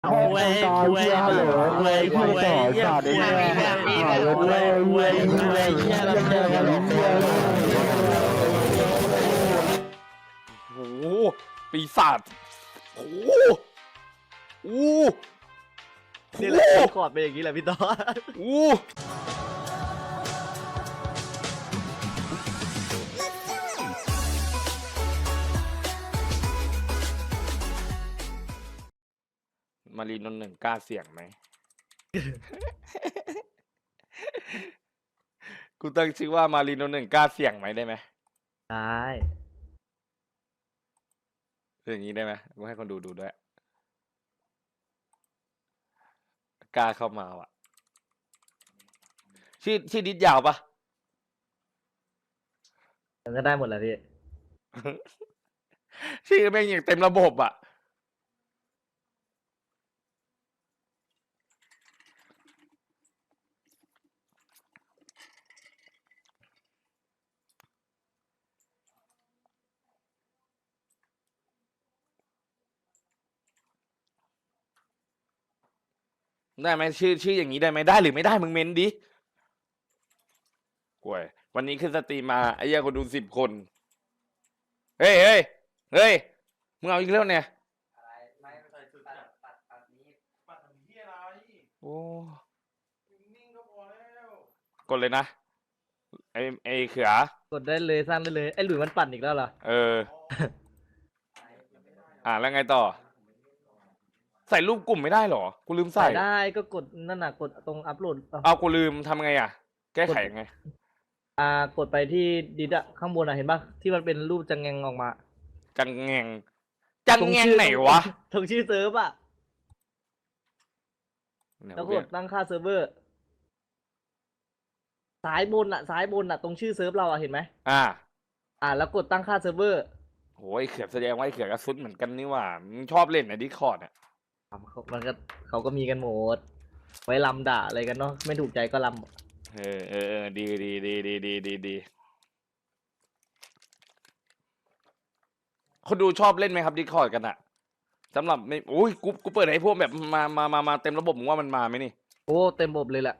เว้ยเว้ยเว้ยเว้ยเว้ยเว้ยเว้ยเว้ยเว้ยเว้ยเว้ยเหี้ยเราเจอกันแล้วโอ้โหปีศาจโอ้โหโอ้โหนี่แหละคอร์ดเป็นอย่างนี้แหละพี่ต้อโอ้โห มารีนนท์หนึ่งกล้าเสี่ยงไหม กูตั้งชื่อว่ามารีนนท์หนึ่งกล้าเสี่ยงไหมได้ไหมได้อย่างนี้ได้ไหมกูให้คนดูดูด้วย กล้าเข้ามาว่ะ ชื่อชื่อดิดยาวปะมันก็ได้หมดแหละพี่ ชื่อแม่งอย่างเต็มระบบอะ ได้ไหมชื่อชื่ออย่างนี้ได้ไหมได้หรือไม่ได้มึงเมนดิกวย วันนี้ขึ้นสตรีมมาไอ้เหี้ยคนดูสิบคน เฮ้ยเฮ้ยเฮ้ยมึงเอาอีกแล้วเนี่ยไม่ไม่เคยสุดจัดปัดปัดนี้ปัดทำเฮียอะไรโอ้นิ่งๆก็พอแล้วกดเลยนะไอ้ไอ้เขือ กดได้เลยสร้างได้เลยไอ้หลุยมันปั่นอีกแล้วเหรอ เอออ่าแล้วไงต่อ ใส่รูปกลุ่มไม่ได้เหรอ กูลืมใส่ ใส่ได้ก็กดนั่นน่ะกดตรงอัพโหลดเอากูลืมทำไงอะ แก้ไขยังไง อ่ากดไปที่ดิดอะข้างบนอะเห็นปะที่มันเป็นรูปจังแงงออกมาจังแงง จังตรแงงชื่อไหนวะตรงชื่อเซิร์ฟอะไหนแล้ววะกเนี่ยดตั้งค่าเซิร์ฟเวอร์ซ้ายบนอะซ้ายบนอะตรงชื่อเซิร์ฟเราอะเห็นไหมอ่าอ่า แล้วกดตั้งค่าเซิร์ฟเวอร์ โหไอ้เขือกแสดงว่าไอ้เขือกกระซุดเหมือนกันนี่หว่ามึงชอบเล่นในดิคอร์ดอะอะเขา มันก็เขาก็มีกันหมด ไว้ลำด่าอะไรกันเนาะไม่ถูกใจก็ลำเออเออเออดีดีดีดีดีดีดีคนดูชอบเล่นไหมครับดิคอร์ดกันอะสำหรับไม่โอ้ยกูกูเปิดให้พวกแบบมามามามาเต็มระบบมึงว่ามันมาไหมนี่โอ้เต็มบบเลยแหละ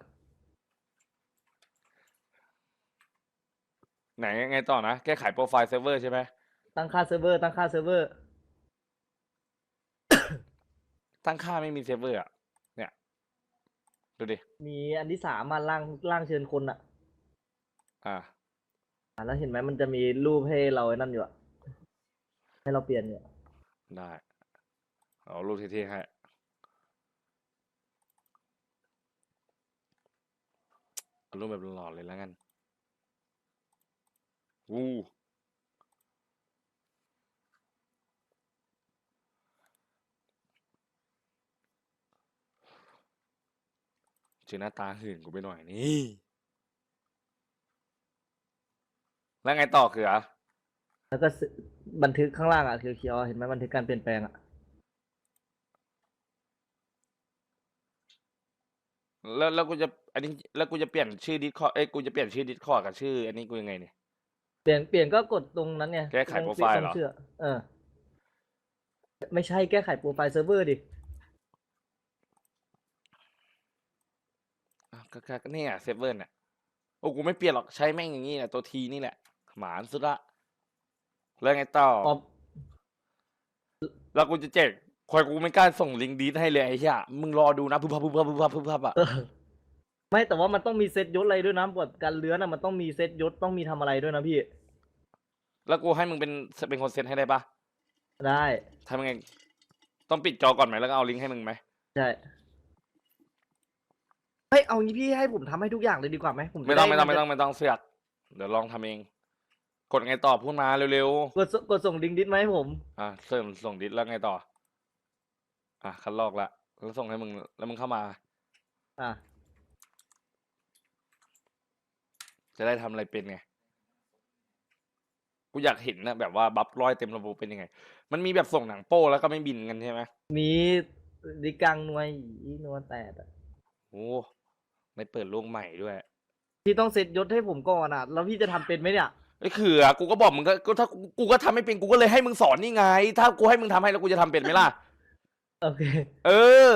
ไหนไงต่อนะ แก้ไขโปรไฟล์เซิร์ฟเวอร์ใช่ไหมตั้งค่าเซิร์ฟเวอร์ตั้งค่าเซิร์ฟเวอร์ ตั้งค่าไม่มีเซิร์ฟเวอร์อะ เนี่ย ดูดิ มีอันที่สามมาล่างล่างเชิญคนอะอ่า อะแล้วเห็นไหมมันจะมีรูปให้เราไอ้นั่นอยู่อะให้เราเปลี่ยนเนี่ยได้เอารูปเท่ๆให้ เอารูปแบบหล่อๆเลยแล้วกันอู้ เจอหน้าตาหื่นกูไปหน่อยนี่ แล้วไงต่อคืออะแล้วก็สบันทึกข้างล่างอะเขียวๆเห็นไหมบันทึกการเปลี่ยนแปลงอะแล้วแล้วกูจะอันนี้แล้วกูจะเปลี่ยนชื่อดิสคอร์เอ้ยกูจะเปลี่ยนชื่อดิสคอร์กับชื่อ อันนี้กูยังไงเนี่ย เปลี่ยนเปลี่ยนก็กดตรงนั้นไงแก้ไขตรงโปรไฟล์เหรอ ตงชื่เออ ไม่ใช่แก้ไขโปรไฟล์เซิร์ฟเวอร์ดิ อะ ก็ก็ก็เนี่ยเซฟเวอร์เนี่ยโอ้กูไม่เปลี่ยนหรอกใช้แม่งอย่างงี้แหละตัวทีนี่แหละ หมานสุดละแล้วไงต่ออ๋อแล้วกูจะแจกคอยกูไม่กล้าส่งลิงก์ดีดให้เลยไอ้เหี้ยมึงรอดูนะพึบพับพึบพับพึบพับพึบพับอะเออไม่แต่ว่ามันต้องมีเซตยศอะไรด้วยนะบทการเลื้อนอะมันต้องมีเซตยศต้องมีทำอะไรด้วยนะพี่ แล้วกูให้มึงเป็นเป็นคนเซตให้ได้ปะได้ทำยังไง ต้องปิดจอก่อนไหมแล้วก็เอาลิงก์ให้มึงไหมใช่ เฮ้ยเอางี้พี่ให้ผมทำให้ทุกอย่างเลยดีกว่าไหมผมจะไม่ต้องด้ไม่ต้องนไม่จะต้องไม่ต้องเสือกเดี๋ยวลองทำเอง กดไงต่อพูดมาเร็วกดสกดส่งลิงก์ดิสมาให้ผม ๆอะเสริมส่งดิสแล้วไงต่อ อะคัดลอกละแล้วส่งให้มึงแล้วมึงเข้ามา อะจะได้ทำอะไรเป็นไง กูอยากเห็นนะแบบว่าบัฟร้อยเต็มระบบเป็นยังไง มันมีแบบส่งหนังโป้แล้วก็ไม่บินกันใช่ไหมมีดิกังหนวยอีหนวยแตดอะโอ้ ไม่เปิดโลกใหม่ด้วยพี่ต้องเซตยศให้ผมก่อนอะ แล้วพี่จะทำเป็นไหมเนี่ยไอ้เขือกูก็บอกมึงก็ก็ถ้ากูก็ทำไม่เป็นกูก็เลยให้มึงสอนนี่ไง ถ้ากูให้มึงทำให้แล้วกูจะทำเป็นไหมล่ะ โอเค เออ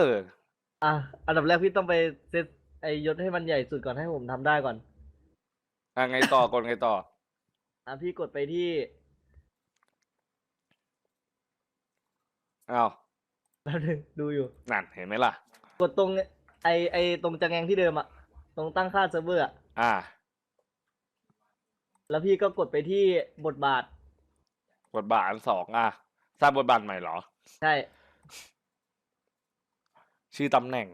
อะ อันดับแรกพี่ต้องไปเซตไอยศให้มันใหญ่สุดก่อนให้ผมทำได้ก่อน อะไงต่อกดไงต่อ อะพี่กดไปที่ อ้าว แป๊บนึงดูอยู่ นั่นเห็นไหมล่ะ กดตรง ไอไอตรงจังแงงที่เดิมอะตรงตั้งค่าเซิร์ฟเวอร์อะอ่า แล้วพี่ก็กดไปที่บทบาท บทบาทอันสองอะสร้างบทบาทใหม่เหรอ ใช่ ชื่อตำแหน่ง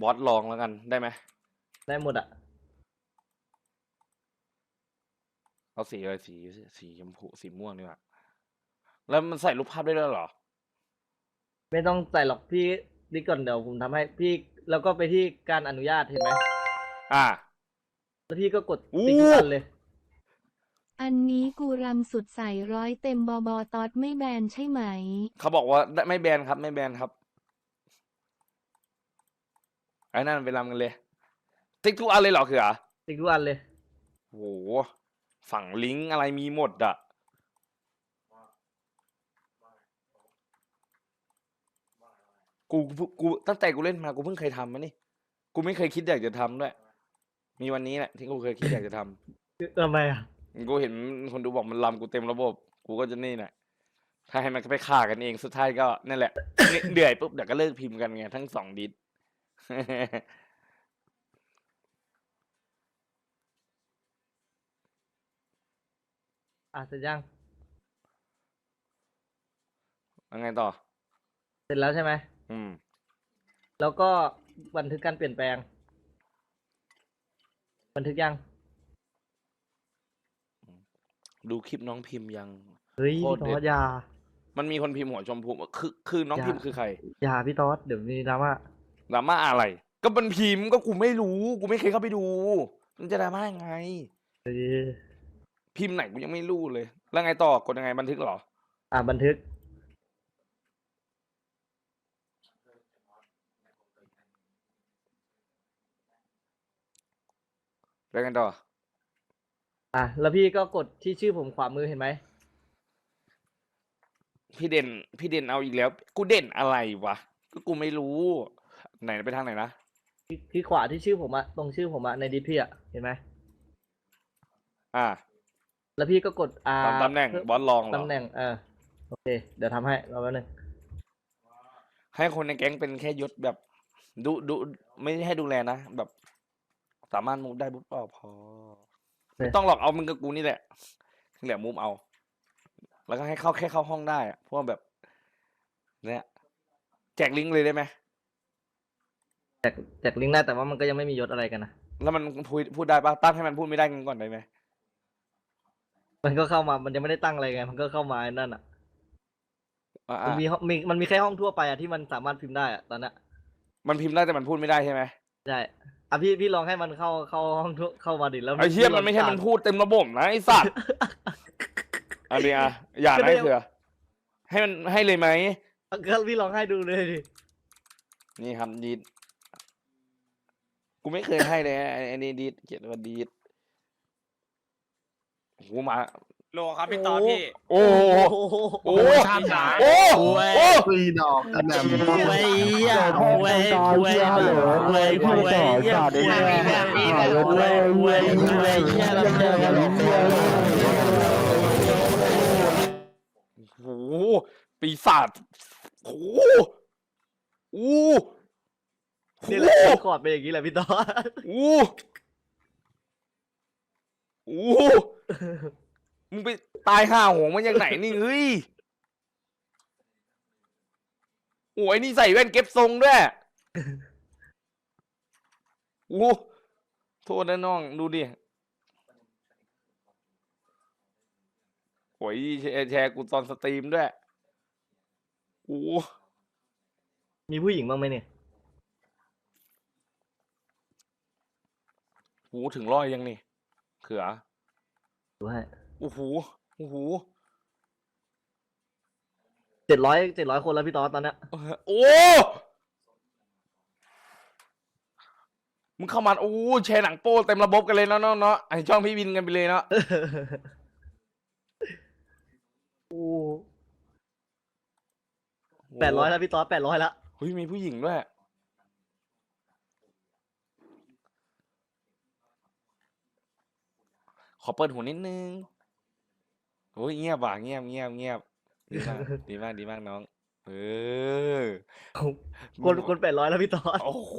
บอสลองแล้วกันได้ไหมได้หมดอะเอาสีอะไรสีสีชมพูสีม่วงดีกว่าแล้วมันใส่รูปภาพได้ด้วยเหรอ ไม่ต้องใส่หรอกพี่นี่ก่อนเดี๋ยวผมทำให้พี่แล้วก็ไปที่การอนุญาตเห็นไหมอ่า แล้วพี่ก็กดอู้ติ๊กทุกอันเลย อันนี้กูรำสุดใส่ร้อยเต็มบอบอตอดไม่แบนใช่ไหม เขาบอกว่าได้ไม่แบนครับ ไม่แบนครับไอ้นั่นไปรำกันเลย ติ๊กทุกอันเลยเหรอคืออะติ๊กทุกอันเลยโหฝั่งลิงก์อะไรมีหมดอะ กูกูกูตั้งแต่กูเล่นมากูเพิ่งเคยทำมานี่ กูไม่เคยคิดอยากจะทำด้วย มีวันนี้แหละที่กูเคยคิดอยากจะทำทำไมอะกูเห็นคนดูบอกมันลำกูเต็มระบบ กูก็จะนี่แหละถ้าให้มันไปฆ่ากันเองสุดท้ายก็นั่นแหละเหนื่อยปุ๊บเดี๋ยวก็เลิกพิมพ์กันไงทั้งสองดิส อะเสร็จยัง ยังไงต่อ เสร็จแล้วใช่ไหม อืม แล้วก็บันทึกการเปลี่ยนแปลง บันทึกยัง ดูคลิปน้องพิมพ์ยัง เฮ้ยโคพี่ตรตเด็ดอสอยา มันมีคนพิมพ์หัวชมพูคือคือน้องอย่า พิมพ์คือใครอยาพี่ตอสเดี๋ยวมีดราม่าดราม่าอะไร ก็มันพิมพ์ก็กูไม่รู้กูไม่เคยเข้าไปดู มันจะดราม่ายังไง เฮ้ยพิมพ์ไหนกูยังไม่รู้เลย แล้วไงต่อกดยังไงบันทึกเหรอ อะบันทึก แล้วไงต่อ อะแล้วพี่ก็กดที่ชื่อผมขวามือเห็นไหมพี่เด่น พี่เด่นเอาอีกแล้ว กูเด่นอะไรวะก็กูไม่รู้ ไหนไปทางไหนนะ ที่ที่ขวาที่ชื่อผมอะตรงชื่อผมอะในดิสพี่อะเห็นไหมอ่าแล้วพี่ก็กดอ่าตามตำแหน่งเพิ่มบอสลองเหรอตำแหน่งเออโอเค เดี๋ยวทำให้รอแป๊บนึงให้คนในแก๊งเป็นแค่ยศแบบ ดูดูไม่ได้ให้ดูแลนะแบบ สามารถมูฟได้ปุ๊บก็พอไม่ต้องหรอกเอามึงกับกูนี่แหละที่เหลือมูฟเอา แล้วก็ให้เข้าแค่เข้าห้องได้อะเพราะว่าแบบ เนี่ยแจกลิงก์เลยได้ไหมแจกแจกลิงก์ได้แต่ว่ามันก็ยังไม่มียศอะไรกันนะแล้วมันพูดพูดได้ปะตั้งให้มันพูดไม่ได้กันก่อนได้ไหมมันก็เข้ามา มันยังไม่ได้ตั้งอะไรไง มันก็เข้ามาไอ้นั่นอะอะมันอะมีห้องมีมันมีแค่ห้องทั่วไปอะที่มันสามารถพิมพ์ได้อะตอนนั้นมันพิมพ์ได้แต่มันพูดไม่ได้ใช่ไหมใช่ อะพี่พี่ลองให้มันเข้าเข้าห้องทั่วเข้ามาดิแล้วไอ้เชี่ยพี่ลมังนไม่ใช่อ่ามันพูดเต็มระบบนะไอ้สัตว์อันนี้อะอย่าก็นะไม่ไอ้เถื่อให้มันให้เลยไหมก็พี่ลองให้ดูเลยดินี่ครับดีดกูไม่เคยให้เลยไอ้ไอ้นี่ดีดเขียนว่าดีดโอ้โหมา โลครับพี่ตอนพี่ โอ้โหโอ้โหโอ้โหทำหนาโอ้โหปีดอกกระหน่ำเว้ยอะเว้ยเว้ยฮัลโหลเว้ยพูดต่อสาดได้ไหมหายเว้ยเว้ยเว้ยเหี้ยเราเจอกันเหี้ยโอ้โหปีศาจโอ้โหโอ้โหนี่แหละคอร์ดเป็นอย่างนี้แหละพี่ตอนโอ้โหโอ้โห มึงไปตายห่าหงมาจากไหนนี่เฮ้ยโอ้ยนี่ใส่แว่นเก็บทรงด้วยโอ้โหโทษนะน้อง ดูดิโอ้ยแชร์แชร์กูตอนสตรีมด้วยโอ้โหมีผู้หญิงบ้างไหมเนี่ยโหถึงร้อยยังนี่เขือดูให้ โอ้โหโอ้โหเจ็ดร้อยเจ็ดร้อยคนแล้วพี่ตอนตอนเนี้ยโอ้มึงเข้ามาโอ้แชร์หนังโป้เต็มระบบกันเลยเนาะเนาะเนาะไอช่องพี่วินกันไปเลยเนาะโอ้แปดร้อยแล้วพี่ตอนแปดร้อยแล้วเฮ้ยมีผู้หญิงด้วยขอเปิดหูนิดนึง อ้ยเงียบว่ะเงียบเงียบเงียบดีมาก ดีมากดีมากน้อง เออคนคนแปดร้อยแล้วพี่ตอดโอ้โห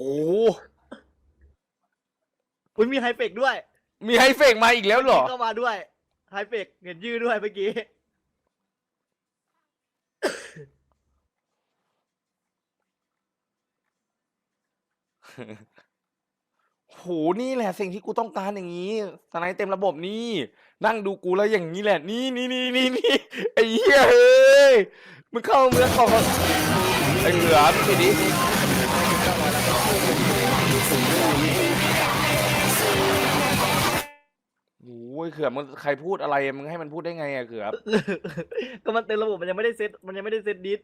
อุ้ยมีไฮเฟกด้วยมีไฮเฟกมาอีกแล้วเหรอเข้ามาด้วยไฮเฟกเห็นยืดด้วยเมื่อกี้โหนี่แหละสิ่งที่กูต้องการอย่างนี้สไนด์เต็มระบบนี่ นั่งดูกูแล้วอย่างนี้แหละ นี่นี่นี่นี่นี่ไอ้เหี้ยเฮ้ยมึงเข้าเมืองก่อนไอ้เหลือมึงสิดิโอ้ยเขือมึงใครพูดอะไรมึงให้มันพูดได้ไงอะเขือก็มันเต็มระบบมันยังไม่ได้เซตมันยังไม่ได้เซตดิส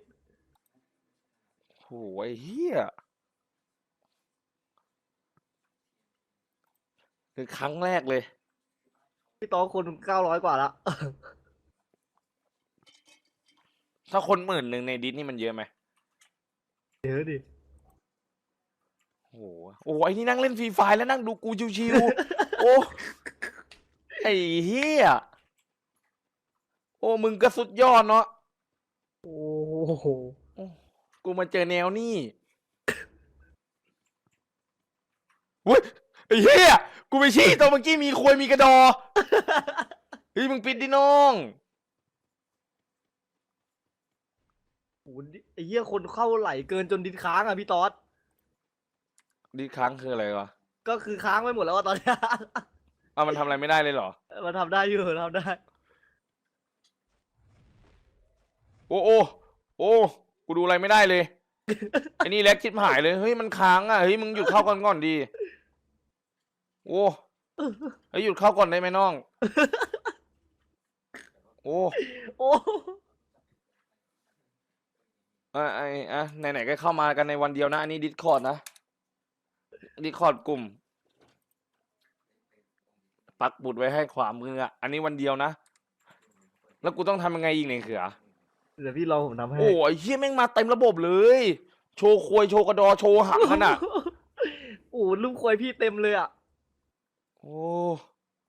โหไอ้เหี้ยคือครั้งแรกเลย พี่ตอดคนเก้าร้อยกว่าละ ถ้าคนหมื่นหนึ่งในดิสนี่มันเยอะไหมเดี๋ยวดิ โอ้โหโอ้โหไอ้นี่นั่งเล่นฟรีไฟแล้วนั่งดูกูชิวๆ โอ้ไอ้เฮียโอ้มึงก็สุดยอดเนาะโอ้โห กูมาเจอแนวนี่เว้ยไอ้เฮีย กูไปชี้ตัวเมื่อกี้มีควยมีกระดอเฮ้ยมึงปิดดิน้องโอ้โหดิไอ้เหี้ยคนเข้าไหลเกินจนดิสค้างอะพี่ตอดดิค้างคืออะไรวะก็คือค้างไปหมดแล้วอะตอนเนี้ย เอามันทำอะไรไม่ได้เลยเหรอ มันทำได้อยู่ทำได้ โอ้โอ้โอ้กูดูอะไรไม่ได้เลยไอ้นี่แล็กคิดหายเลยเฮ้ยมันค้างอะเฮ้ยมึงหยุดเข้าก่อนก่อนดี โอ้เฮ้ยหยุดเข้าก่อนได้ไหมน้อง โอ้โอ้อะไอ้อะไหนๆก็เข้ามากันในวันเดียวนะ อันนี้ดิสคอร์ดนะดิสคอร์ดกลุ่ม ปักบุดไว้ให้ขวามืออะ อันนี้วันเดียวนะ แล้วกูต้องทำยังไงอีกเนี่ยเขือ เดี๋ยวพี่รอผมทำให้ โอ้ยเฮียแม่งมาเต็มระบบเลย โชว์ควยโชว์กระดอ โชว์หักขนาดโอ้ลูกควยพี่เต็มเลยอะ โอ้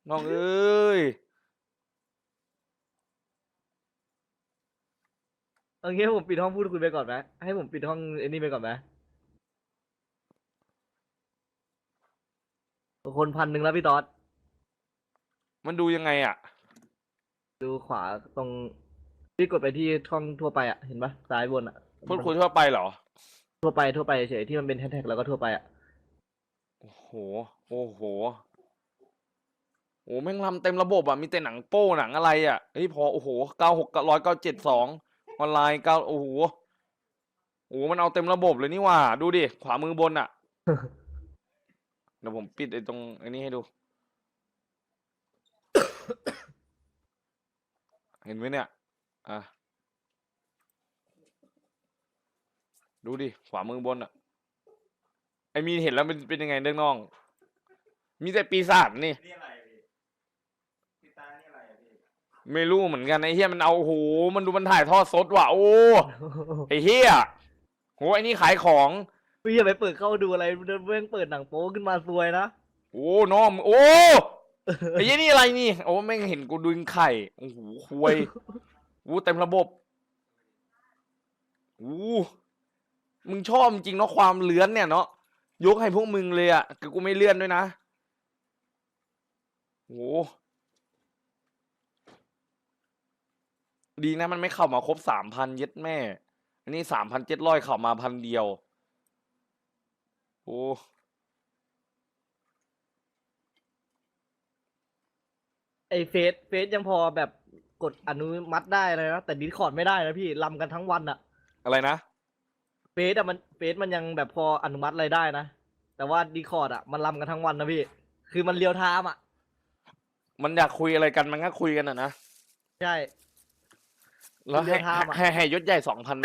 น้องเอ้ยเอางี้ให้ผมปิดห้องพูดคุยไปก่อนไหมให้ผมปิดห้องไอ้นี่ไปก่อนไหมคนพันหนึ่งแล้วพี่ตอดมันดูยังไงอะ ดูขวาตรงพี่กดไปที่ช่องทั่วไปอะเห็นปะซ้ายบนอะพูดคุยทั่วไปเหรอ ทั่วไปทั่วไปเฉยที่มันเป็นแฮชแท็กแล้วก็ทั่วไปอะโอ้โห โอ้โหโอ้แม่งทำเต็มระบบอะมีแต่หนังโป้หนังอะไรอะเฮ้ยพอโอ้โหเก้าหกร้อยเก้าเจ็ดสองออนไลน์เก้าโอ้โหโอ้โหมันเอาเต็มระบบเลยนี่ว่า ดูดิขวามือบนอะเดี๋ยวผมปิดไอ้ตรงไอ้นี้ให้ดู เห็นไหมเนี่ย อะ ดูดิ ขวามือบนอะ ไอมีนเห็นแล้วเป็นเป็นยังไงเรื่องน้อง มีแต่ปีศาจนี่ นี่อะไรอะพี่พี่ตานี่อะไรอะพี่ ไม่รู้เหมือนกันไอ้เฮียมันเอาโอ้โหมันดูมันถ่ายทอดสดว่ะโอ้ไอ้เฮียโหไอ้นี่ขายของ พี่อย่าไปเปิดเข้าดูอะไรเดินเว้งเปิดหนังโป๊ขึ้นมาซวยนะ โอ้น้องมึงโอ้ไอ้เหี้ยนี่อะไรนี่ โอ้แม่งเห็นกูดึงไข่โอ้โหควยโอ้เต็มระบบโอ้มึงชอบจริงเนาะความเลื้อนเนี่ยเนาะยกให้พวกมึงเลยอะแต่กูไม่เลื่อนด้วยนะโอ้ ดีนะมันไม่เข้ามาครบสามพันเย็ดแม่ อันนี้สามพันเจ็ดร้อยเข้ามาพันเดียว โอ้ไอเฟซเฟซยังพอแบบกดอนุมัติได้เลยนะแต่ดิสคอร์ดไม่ได้นะพี่ลำกันทั้งวันอะอะไรนะเฟซอะมันเฟซมันยังแบบพออนุมัติอะไรได้นะแต่ว่าดิสคอร์ดอะมันลำกันทั้งวันนะพี่ คือมันเรียวไทม์อะมันอยากคุยอะไรกันมันก็คุยกันอะนะใช่ แล้วให้เรียลไทม์อะให้ให้ยศใหญ่สองพันไหม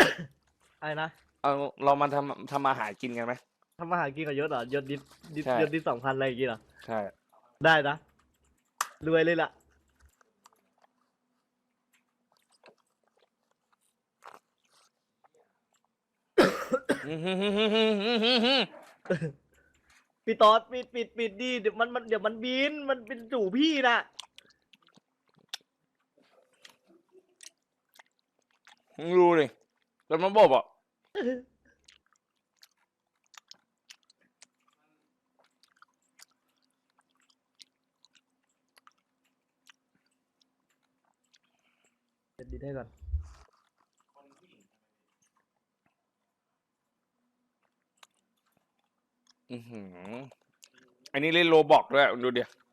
อะไรนะเอาเรามาทำทำมาหากินกันไหม ทำมาหากินกับยศเหรอยศดิสดิสใช่ ยศดิสสองพันอะไรอย่างงี้เหรอ ใช่ ได้นะ รวยเลยล่ะพี่ตอดปิดปิดปิดดิเดี๋ยวมันมันเดี๋ยวมันบินมันเป็นจู่พี่นะ มึงดูดิแล้วมันบอกอะเดี๋ยวดิได้ก่อนอือหืออันนี้เล่นโลบอกด้วยดูดิโ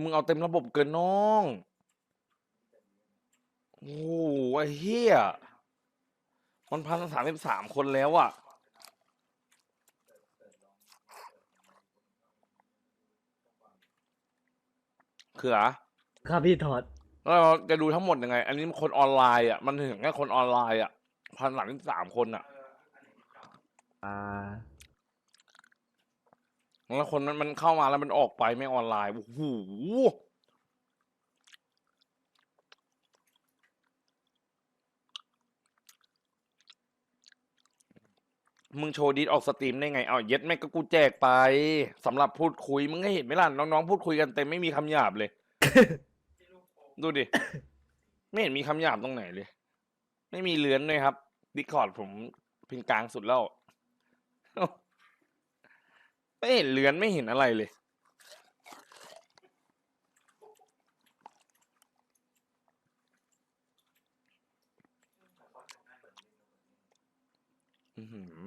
หมึงเอาเต็มระบบเกินน้อง โอ้โหไอ้เหี้ย มันพันสามสิบสามคนแล้วอะเขือครับพี่ตอดแล้วเราจะดูทั้งหมดยังไง อันนี้มันคนออนไลน์อะ มันถึงแค่คนออนไลน์อะ พันสามสิบสามคนอะ อ่า แล้วคนมันมันเข้ามาแล้วมันออกไปไม่ออนไลน์ โอ้โห มึงโชว์ดีดออกสตรีมได้ไง เอาเย็ดแม่งก็กูแจกไปสำหรับพูดคุย มึงให้เห็นไหมล่ะ น้องๆพูดคุยกันเต็มไม่มีคำหยาบเลย ดูดิ ไม่เห็นมีคำหยาบตรงไหนเลย ไม่มีเลือนเลยครับดิคอร์ดผมเพิงกลางสุดแล้ว ไม่เห็นเลือนไม่เห็นอะไรเลย อือหือ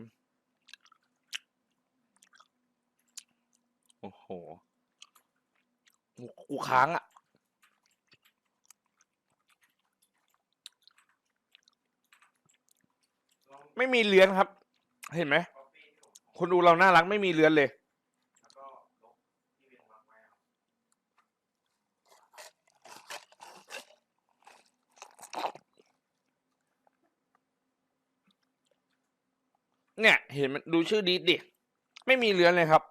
โอ้โห กูค้างอะ ไม่มีเลือนครับ เห็นไหม คนดูเราน่ารักไม่มีเลือนเลย เห็นมันดูชื่อดีดิ ไม่มีเลือนเลยครับ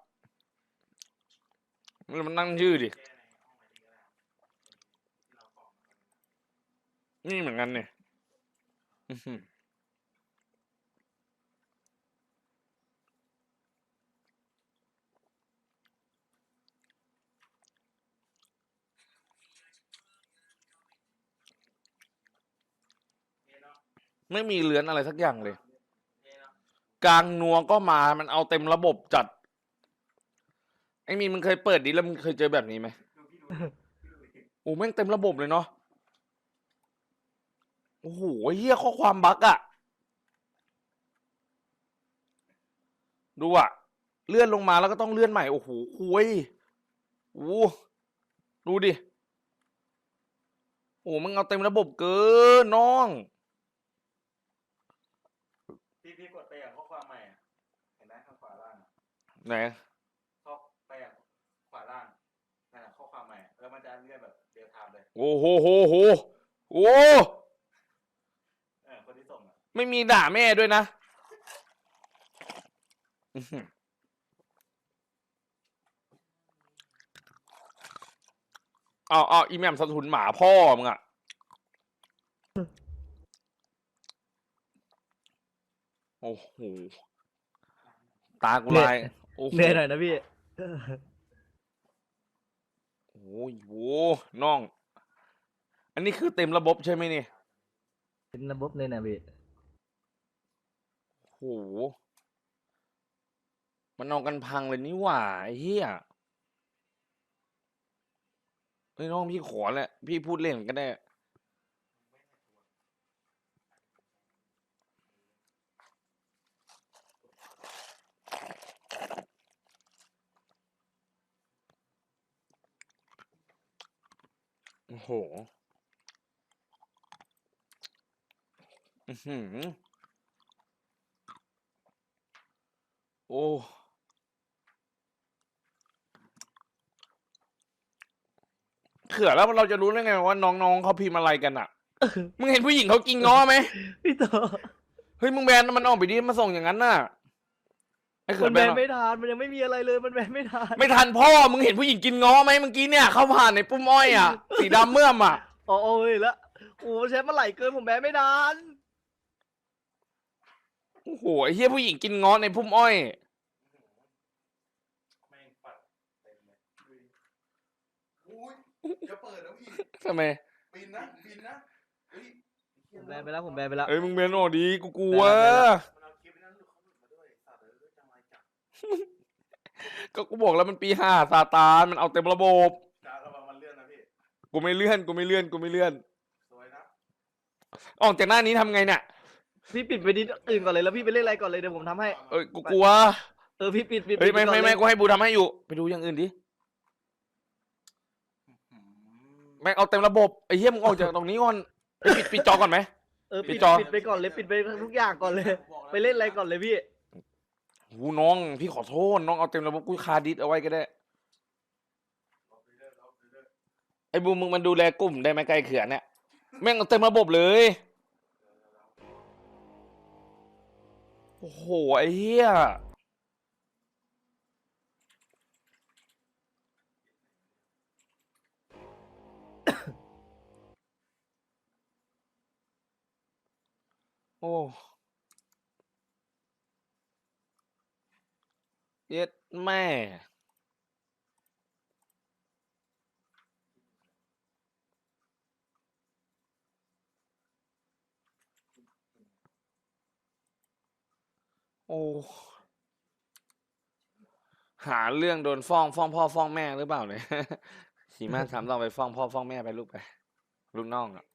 มันนั่งชื่อดิ นี่เหมือนกันเนี่ยไม่มีเลือนอะไรสักอย่างเลย กลางนัวก็มามันเอาเต็มระบบจัด ไอ้มีนมึงเคยเปิดดิแล้วมึงเคยเจอแบบนี้ไหมโอ้แม่งเต็มระบบเลยเนาะโอ้โหเฮียข้อความบั๊กอะดูอะเลื่อนลงมาแล้วก็ต้องเลื่อนใหม่ โอ้โหคุยโอ้ดูดิโอ้มึงเอาเต็มระบบเกินน้อง พี่พี่กดไปอย่างข้อความใหม่อะเห็นไหมข้างขวาล่างอะ ไหนข้อไปอย่างขวาล่างนั่นแหละข้อความใหม่อะแล้วมันจะเลื่อนแบบเรียลไทม์เลยโอ้โหโหโหโอ้เออคนที่ส่งอะไม่มีด่าแม่ด้วยนะอื้อหือเอาเอาอีแหมมสะทุนหมาพ่อมึงอะโอ้โหตากูลายโอ้โหเหนื่อยหน่อยนะพี่โอ้ยโหน้อง อันนี้คือเต็มระบบใช่ไหมเนี่ยเป็นระบบเลยนะพี่โห มันเอากันพังเลยนี่หว่าไอ้เหี้ยเฮ้ยน้องพี่ขอแหละ พี่พูดเล่นก็ได้ โอ้โหอือหือโอ้เขื่อแล้วเราจะรู้ได้ไงว่าน้องๆเขาพิมพ์อะไรกันอะ มึงเห็นผู้หญิงเขากินง้อไหมพี่ต่อ เฮ้ยมึงแบนมันออกไปดิมาส่งอย่างนั้นน่ะ ไอไม่เขิมันนแบแบนนไม่ทันมันยังไม่มีอะไรเลยมันแบนไม่ทันไม่ทันพ่อมึงเห็นผู้หญิงกินง้อไหมเมื่อกี้เนี่ยเข้าผ่านในปุ้มอ้อยอะสีดำเมื่อมอะอ๋อโอ้ยแล้วโอ้แชมป์มันไหลเกินผมแบนไม่ทันโอ้โหไอ้เหี้ยผู้หญิงกินง้อในพุ่มอ้อย แม่งปัดเต็มเลยดูดิอุ้ยอย่าเปิดนะพี่ทำไมบินนะบินนะเฮ้ยผมแบนไปแล้วผมแบนไปแล้วเอ้ยมึงเบนออกดีกูกลัวได้ได้ได้มัน ก็กูบอกแล้วมันปีห้าซาตานมันเอาเต็มระบบจ้าระวังมันเลื่อนนะพี่ กูไม่เลื่อน กูไม่เลื่อน กูไม่เลื่อน สวยนะออกจากหน้านี้ทำไงเนี่ย พี่ปิดไปดิอื่นก่อนเลยแล้วพี่ไปเล่นอะไรก่อนเลยเดี๋ยวผมทำให้ เอ้ย กูกลัว เออพี่ปิดปิดเฮ้ย ไม่ปิดปก่อนไม่ไม่เลยกูให้บูทำให้อยู่ ไปดูอย่างอื่นดิแม่งเอาเต็มระบบไอ้เหี้ยมึงออกจากตรงนี้ก่อนไปปิดปิดจอก่อนไหม เออปิปิดดจอ ปิดไปก่อนเลยปิดไปทุกอย่างก่อนเลยไปเล่นอะไรก่อนเลยพี่ หูน้อง พี่ขอโทษ น้องเอาเต็มระบบกูคาดิสเอาไว้ก็ได้ ไอ้บูมมึงมันดูแลกลุ่มได้ไหมไกลเขื่อนเนี่ยแม่งเอาเต็มระบบเลย โอ้โห ไอ้เหี้ยโอ้ เย็ดแม่ โอ้ หาเรื่องโดนฟ้องฟ้องพ่อฟ้องแม่หรือเปล่าเนี่ยขี่ม้าสามต้องไปฟ้องพ่อฟ้องแม่ไปลูกไป ลูกน้องอะ